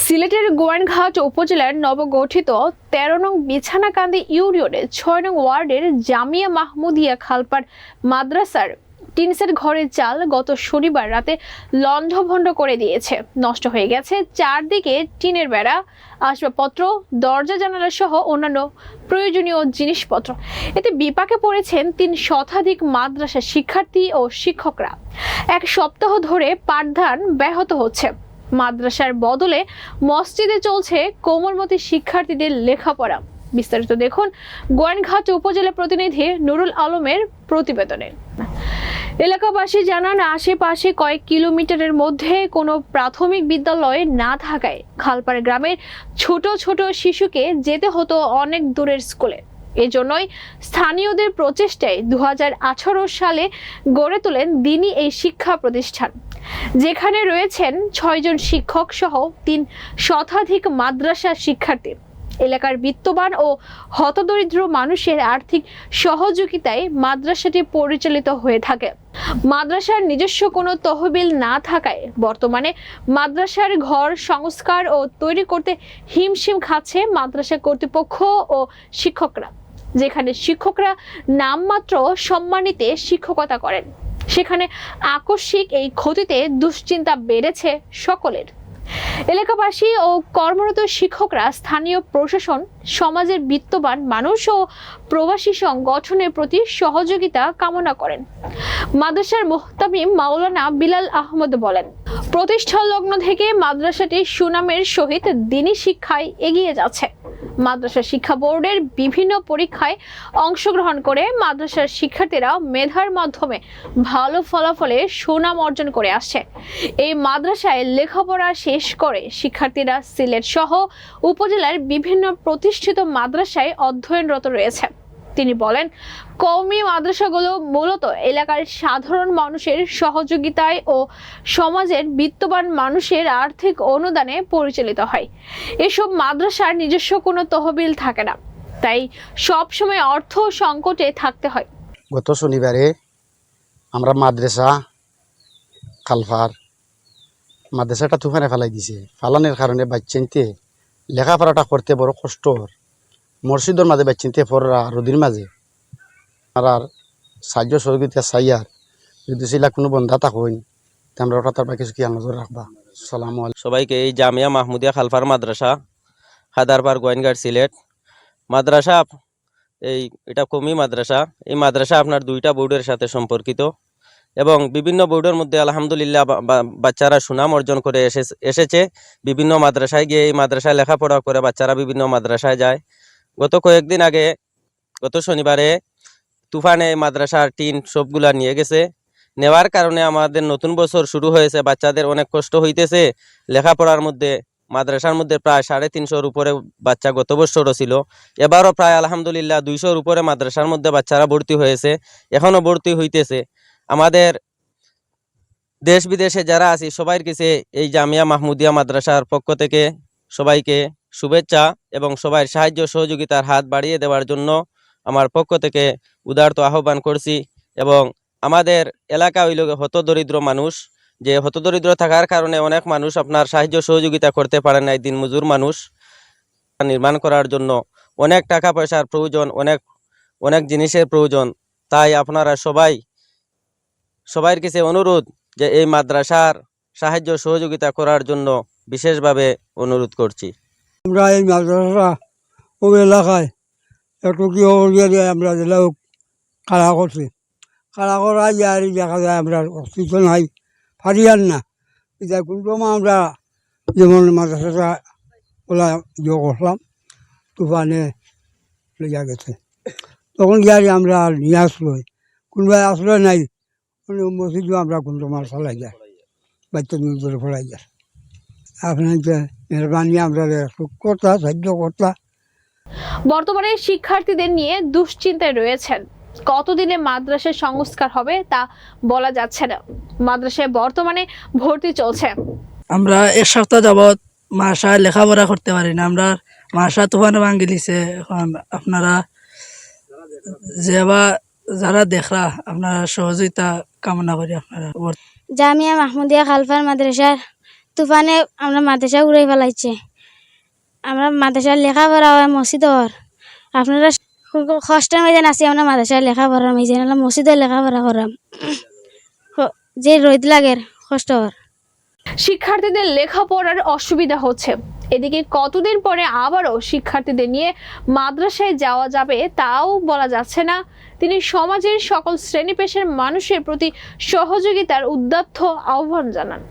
সিলেটের গোয়ানঘাট উপজেলার নবগঠিত তেরো নং বিছানাকান্দি ইউনিয়নে ছয় নং ওয়ার্ডের জামিয়া মাহমুদিয়া খালপাড় মাদ্রাসার টিনসের ঘরের চাল গত শনিবার রাতে লণ্ডভণ্ড করে দিয়েছে। নষ্ট হয়ে গেছে চারদিকে টিনের বেড়া, আসবাবপত্র, দরজা জানালা সহ অন্যান্য প্রয়োজনীয় জিনিসপত্র। এতে বিপাকে পড়েছেন তিন শতাধিক মাদ্রাসা শিক্ষার্থী ও শিক্ষকরা। এক সপ্তাহ ধরে পাঠদান ব্যাহত হচ্ছে। মাদ্রাসার বদলে মসজিদে চলছে কোমলমতি শিক্ষার্থীদের লেখাপড়া। বিস্তারিত দেখুন গোয়াইনঘাট উপজেলা প্রতিনিধি নুরুল আলমের প্রতিবেদনে। এলাকাবাসী জানান, আশেপাশে কয়েক কিলোমিটারের মধ্যে কোনো প্রাথমিক বিদ্যালয় না থাকায় খালপাড় গ্রামের ছোট ছোট শিশুকে যেতে হতো অনেক দূরের স্কুলে। এজন্যই স্থানীয়দের প্রচেষ্টায় দু হাজার আঠারো সালে গড়ে তোলেন দিনই এই শিক্ষা প্রতিষ্ঠান। যেখানে রয়েছেন ছয়জন শিক্ষক সহ তিন শতাধিক মাদ্রাসা শিক্ষার্থী। এলাকার বিত্তবান ও হতদরিদ্র মানুষের আর্থিক সহযোগিতায় মাদ্রাসাটি পরিচালিত হয়ে থাকে। মাদ্রাসার নিজস্ব কোনো তহবিল না থাকায় বর্তমানে মাদ্রাসার ঘর সংস্কার ও তৈরি করতে হিমশিম খাচ্ছে মাদ্রাসা কর্তৃপক্ষ ও শিক্ষকরা। যেখানে শিক্ষকরা নামমাত্র সম্মানিতে শিক্ষকতা করেন। সেখানে আকস্মিক এই ক্ষতিতে দুশ্চিন্তা বেড়েছে সকলের। এলাকাবাসী ও কর্মরত শিক্ষকরা স্থানীয় প্রশাসন, সমাজের বিত্তবান মানুষ ও প্রবাসী সংগঠনের প্রতি সহযোগিতা কামনা করেন। মাদ্রাসার মোহতামিম মাওলানা বিলাল আহমদ বলেন প্রতিষ্ঠা লগ্ন থেকে মাদ্রাসাটি সুনামের সহিত দিনী শিক্ষায় এগিয়ে যাচ্ছে। মাদ্রাসা শিক্ষা বোর্ডের বিভিন্ন পরীক্ষায় অংশগ্রহণ করে মাদ্রাসার শিক্ষার্থীরা মেধার মাধ্যমে ভালো ফলাফলে সুনাম অর্জন করে আসছে। এই মাদ্রাসায় লেখাপড়া শেষ করে শিক্ষার্থীরা সিলেট সহ উপজেলার বিভিন্ন প্রতিষ্ঠিত মাদ্রাসায় অধ্যয়নরত রয়েছে। তিনি বলেন, কওমি মাদ্রাসাগুলো মূলত এলাকার সাধারণ মানুষের সহযোগিতায় ও সমাজের বিত্তবান মানুষের আর্থিক অনুদানে পরিচালিত হয়। এসব মাদ্রাসার নিজস্ব কোনো তহবিল থাকে না। তাই সব সময় অর্থ সংকটে থাকতে হয়। গত শনিবারে আমরা মাদ্রাসা, খালফার, মাদ্রাসাটা তুফানে ফেলাই দিছে। ফালানোর কারণে বাচ্চাইতে লেখাপড়াটা করতে বড় কষ্ট মসজিদের মাঝে বাচ্চাইতে পড়রা রোদির মাঝে। আর সাহায্য সহযোগিতা চাইয়ার যদি সেটা কোনো বন্ধা থাকুন আমরা ওটা তারপর কিছু কি নজর রাখবা। সালাম সবাইকে এই জামিয়া মাহমুদিয়া খালফার মাদ্রাসা হাদারপার গোয়েনঘাট সিলেট। মাদ্রাসা এই এটা কমি মাদ্রাসা। এই মাদ্রাসা আপনার দুইটা বোর্ডের সাথে সম্পর্কিত। এবং বিভিন্ন বোর্ডের মধ্যে আলহামদুলিল্লাহ বাচ্চারা সুনাম অর্জন করে এসে- এসেছে। বিভিন্ন মাদ্রাসায় গিয়ে এই মাদ্রাসায় লেখাপড়া করে বাচ্চারা বিভিন্ন মাদ্রাসায় যায়। গত কয়েকদিন আগে, গত শনিবারে তুফানে মাদ্রাসার টিন সবগুলা নিয়ে গেছে। নেওয়ার কারণে আমাদের নতুন বছর শুরু হয়েছে, বাচ্চাদের অনেক কষ্ট হইতেছে। লেখাপড়ার মধ্যে, মাদ্রাসার মধ্যে প্রায় সাড়ে তিনশোর উপরে বাচ্চা গত বছরও ছিল। এবারও প্রায় আলহামদুলিল্লাহ দুইশোর উপরে মাদ্রাসার মধ্যে বাচ্চারা ভর্তি হয়েছে, এখনও ভর্তি হইতেছে। আমাদের দেশ বিদেশে যারা আছি, সবাইয়ের কাছে এই জামিয়া মাহমুদিয়া মাদ্রাসার পক্ষ থেকে সবাইকে শুভেচ্ছা এবং সবাই সাহায্য সহযোগিতার হাত বাড়িয়ে দেওয়ার জন্য আমার পক্ষ থেকে উদারত আহ্বান করছি এবং আমাদের এলাকা হইল হত দরিদ্র মানুষ। যে হতদরিদ্র থাকার কারণে অনেক মানুষ আপনার সাহায্য সহযোগিতা করতে পারে না দিন মজুর মানুষ। নির্মাণ করার জন্য অনেক টাকা পয়সার প্রয়োজন, অনেক অনেক জিনিসের প্রয়োজন। তাই আপনারা সবাই সবাইয়ের কাছে অনুরোধ যে এই মাদ্রাসার সাহায্য সহযোগিতা করার জন্য বিশেষভাবে অনুরোধ করছি। আমরা এই মাদ্রাসা ও এলাকায়। একটু কি দিয়ে আমরা দিলেও কারা করছি? কারা করা যায় দেখা যায় আমরা অস্তিত্ব নাই পারিয়ার না। এটা কিন্তু আমরা যেমন মাদ্রাসাটা ওলা ইয়ে করলাম, তুফানে লেগে গেছে। তখন গিয়ে আমরা নিয়ে আসলো কোনোবাই আসলে নাই, মসজিদও আমরা কোনো মাল ফলাই যায় বাচ্চা নিজের ফলাই যায়। আপনাকে মেহরবানি আমরা করতা সাহায্য করতা। বর্তমানে শিক্ষার্থীদের নিয়ে দুশ্চিন্তায় রয়েছেন। কতদিনে মাদ্রাসার সংস্কার হবে তা বলা যাচ্ছে না। মাদ্রাসায় বর্তমানে ভর্তি চলছে। আমরা এক সপ্তাহ যাবৎ মাসায় লেখাপড়া করতে পারি না। আমরা মাসা তুফানে ভাঙ্গি দিছে। এখন আপনারা যেবা যারা দেখরা আপনারা সহযোগিতা কামনা করি আপনারা। জামিয়া মাহমুদিয়া খালফার মাদ্রাসার তুফানে আমরা মাদ্রাসা উড়াই ফেলাইছে। আমরা মাদ্রাসার লেখাপড়া হয় মসজিদর আপনারা কষ্টের মাঝে আছি, আমরা মাদ্রাসার লেখাপড়ার মাঝে নাহলে মসজিদের লেখাপড়া করাম। যে রোদ লাগের কষ্ট হর শিক্ষার্থীদের লেখাপড়ার অসুবিধা হচ্ছে। এদিকে কতদিন পরে আবারও শিক্ষার্থীদের নিয়ে মাদ্রাসায় যাওয়া যাবে তাও বলা যাচ্ছে না। তিনি সমাজের সকল শ্রেণি পেশার মানুষের প্রতি সহযোগিতার উদ্দাত্ত আহ্বান জানান।